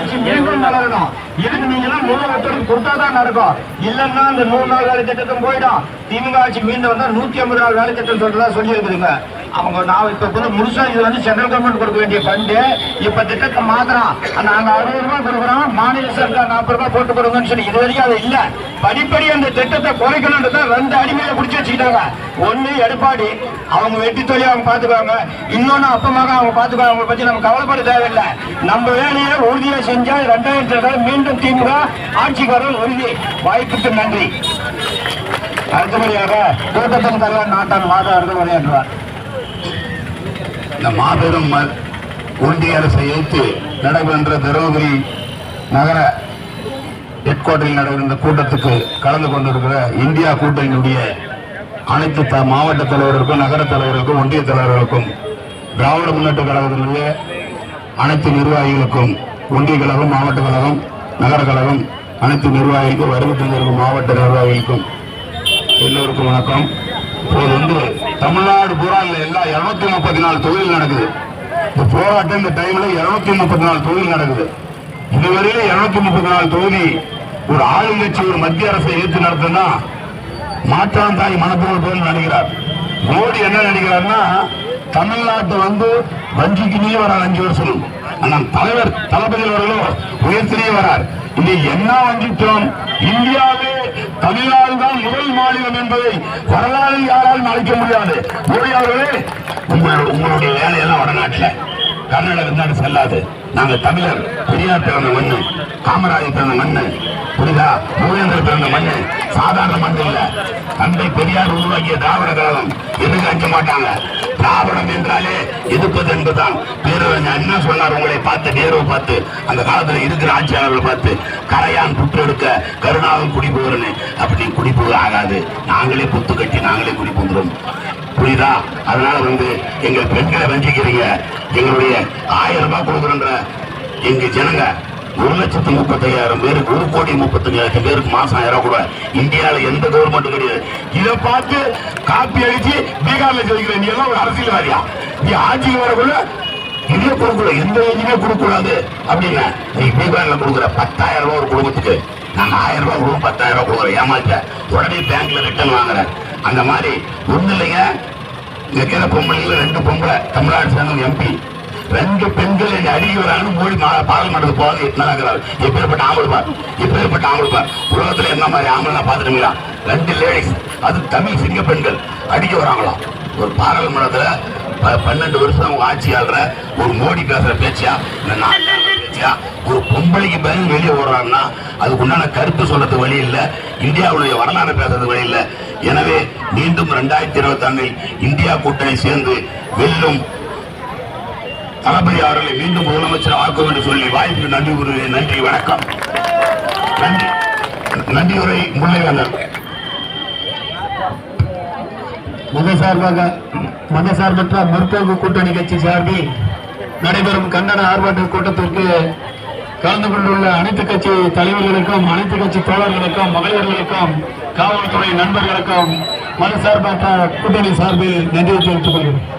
ஆட்சி மீண்டும் வளரணும் இதுக்கு நீங்க எல்லாம் முழு ஒத்துழைப்பு கொடுத்தாதான் நடக்கும் இல்லைன்னா அந்த நூறு நாள் வேலை திட்டத்தும் போயிடும். திமுக ஆட்சி மீண்டும் வந்தா நூத்தி ஐம்பது நாள் வேலை திட்டம் சொல்றதா சொல்லி இருக்குதுங்க அவங்க நான் இப்ப கூட முழுசா இது வந்து சென்ட்ரல் கவர்மெண்ட் கொடுக்க வேண்டிய ஃபண்டு இப்ப திட்டத்தை மாத்திரம் நாங்க அறுபது ரூபாய் கொடுக்குறோம். மாநில சர்க்கார் நாற்பது ரூபாய் போட்டு கொடுங்கன்னு சொல்லி இது வரைக்கும் அது இல்ல. படிப்படி அந்த திட்டத்தை குறைக்கணும்ன்றத ரெண்டு அடிமையில பிடிச்சி வச்சுக்கிட்டாங்க. ஒண்ணு எடப்பாடி. அவங்க வெட்டி தொழில் அவங்க பாத்துக்குவாங்க. இன்னொன்னு அப்பமாக அவங்க பாத்துக்குவாங்க. அவங்க பத்தி நம்ம கவலைப்பட தேவையில்லை. நம்ம வேலையை உறுதியா செஞ்சா ரெண்டாயிரத்தி இருபது மீண்டும் திமுக ஆட்சிக்கு வர உறுதி. வாய்ப்புக்கு நன்றி. அடுத்தபடியாக கூட்டத்தின் தலைவர் நாட்டான் மாதா அடுத்தபடியாற்றுவார் இந்த மாபெரும் ஒன்றிய அரசை ஏற்று நடைபெற்ற தருமபுரி நகர ஹெட் நடைபெறுகின்ற கூட்டத்துக்கு கலந்து கொண்டிருக்கிற இந்தியா கூட்டணியினுடைய அனைத்து த- மாவட்ட தலைவர்களுக்கும் நகர தலைவர்களுக்கும் ஒன்றிய தலைவர்களுக்கும் திராவிட முன்னேற்ற கழகத்தினுடைய அனைத்து நிர்வாகிகளுக்கும் ஒன்றிய கழகம் மாவட்ட கழகம் நகர கழகம் அனைத்து நிர்வாகிகளுக்கும் வருகை தந்திருக்கும் மாவட்ட நிர்வாகிகளுக்கும் எல்லோருக்கும் வணக்கம். இப்போது வந்து தமிழ்நாடு பூரா இல்ல எல்லா இருநூத்தி முப்பத்தி நாலு தொழில் நடக்குது. இந்த போராட்டம் இந்த டைம்ல இருநூத்தி முப்பத்தி நாலு தொழில் நடக்குது. இதுவரையில இருநூத்தி முப்பத்தி நாலு தொகுதி ஒரு ஆளுங்கட்சி ஒரு மத்திய அரசை ஏற்று நடத்தினா மாற்றான் தாய் மனப்போல் போல் நினைக்கிறார் மோடி என்ன நினைக்கிறார்னா தமிழ்நாட்டை வந்து வஞ்சிக்கினே வர அஞ்சு வருஷம். ஆனால் தலைவர் தளபதி அவர்களோ உயர்த்தினே வரார். இதை என்ன வஞ்சித்தோம் இந்தியாவே தமிழ்நாடு தான் முதல் மாநிலம் என்பதை வரலாறு யாராலும் அழைக்க முடியாது. மோடி அவர்களே உங்கள் உங்களுடைய வேலையெல்லாம் வடநாட்டில் கர்நாடக நாடு செல்லாது. நாங்க தமிழர். பெரியார் பிறந்த மண்ணு காமராஜர் பிறந்த மண்ணு புரியுதா மூவேந்தர் பிறந்த மண்ணு சாதாரண மண் இல்லை. உருவாக்கிய திராவிட கழகம் எதுக்கு அஞ்ச மாட்டாங்க. திராவிடம் என்றாலே எதிர்ப்பது என்பதுதான். பேரறிஞர் என்ன சொன்னார் உங்களை பார்த்து நேரவை பார்த்து அந்த காலத்துல இருக்கிற ஆட்சியாளர்களை பார்த்து கரையான் புற்று எடுக்க கருணாவும் குடி அப்படி குடிப்பு ஆகாது. நாங்களே புத்து கட்டி நாங்களே குடி புரியுதா? அதனால வந்து எங்கள் பெண்களை வஞ்சிக்கிறீங்க. எங்களுடைய ஆயிரம் ரூபாய் கொடுக்குறன்ற எங்க ஜனங்க ஒரு லட்சத்து முப்பத்தையாயிரம் பேருக்கு ஒரு கோடி முப்பத்தஞ்சாயிரம் பேருக்கு மாசம் ஆயிரம் ரூபாய் கூட இந்தியாவில் எந்த கவர்மெண்ட் கிடையாது. இதை பார்த்து காப்பி அடிச்சு பீகார்ல ஜெயிக்கிற நீ எல்லாம் ஒரு அரசியல்வாதியா? நீ ஆட்சிக்கு வரக்குள்ள இதே கொடுக்கல எந்த ஏஜுமே கொடுக்க கூடாது அப்படின்னு. நீ பீகார்ல கொடுக்குற பத்தாயிரம் ரூபாய் ஒரு குடும்பத்துக்கு. நாங்க ஆயிரம் ரூபாய் கொடுக்கும் பத்தாயிரம் ரூபாய் கொடுக்குற ஏமாத்த. உடனே பேங்க்ல ரிட்டர்ன் வாங்குறேன். அந்த மாதிரி ஒண்ணு இல்லைங்க. இங்க இருக்கிற பொம்பளைங்கள ரெண்டு பொம்பளை தமிழ்நாடு சங்கம் எம்பி ரெண்டு பெண்கள் என்னை அடிக்கிறான்னு மோடி மா- பாராளுமன்றத்துக்கு போகாது எத்தனாகிறார் எப்பேற்பட்ட ஆம்பள் பார். எப்பேற்பட்ட ஆம்பள் பார். உலகத்துல என்ன மாதிரி ஆம்பளை நான் பார்த்துருங்களா ரெண்டு லேடிஸ் அது தமிழ் சிங்க பெண்கள். அடிக்க வராங்களாம். ஒரு பாராளுமன்றத்தில் பன்னெண்டு வருஷம் அவங்க ஆட்சியாளர ஒரு மோடி பேசுற பேச்சியா இந்த நாட்டு பேச்சியா ஒரு பொம்பளைக்கு பயந்து வெளியே ஓடுறாங்கன்னா அதுக்கு உண்டான கருத்து சொல்றது வழி இல்ல. இந்தியாவுடைய வரலாறு பேசுறது வழி இல்ல. எனவே மீண்டும் ரெண்டாயிரத்தி இருபத்தி இந்தியா கூட்டணி சேர்ந்து வெல்லும் தளபதி அவர்களை மீண்டும் முதலமைச்சர் ஆக்கும் என்று சொல்லி வாய்ப்பு நன்றி கூறுகிறேன். நன்றி வணக்கம். நன்றி. நன்றி உரை முல்லைவேந்தர் மதசார்பாக மதசார்பற்ற முற்போக்கு கூட்டணி கட்சி சார்பில் நடைபெறும் கண்டன ஆர்ப்பாட்ட கூட்டத்திற்கு கலந்து கொண்டுள்ள அனைத்து கட்சி தலைவர்களுக்கும் அனைத்து கட்சி தோழர்களுக்கும் மகளிர்களுக்கும் காவல்துறை நண்பர்களுக்கும் மதசார்பற்ற கூட்டணி சார்பில் நன்றியை தெரிவித்துக் கொள்கிறேன்.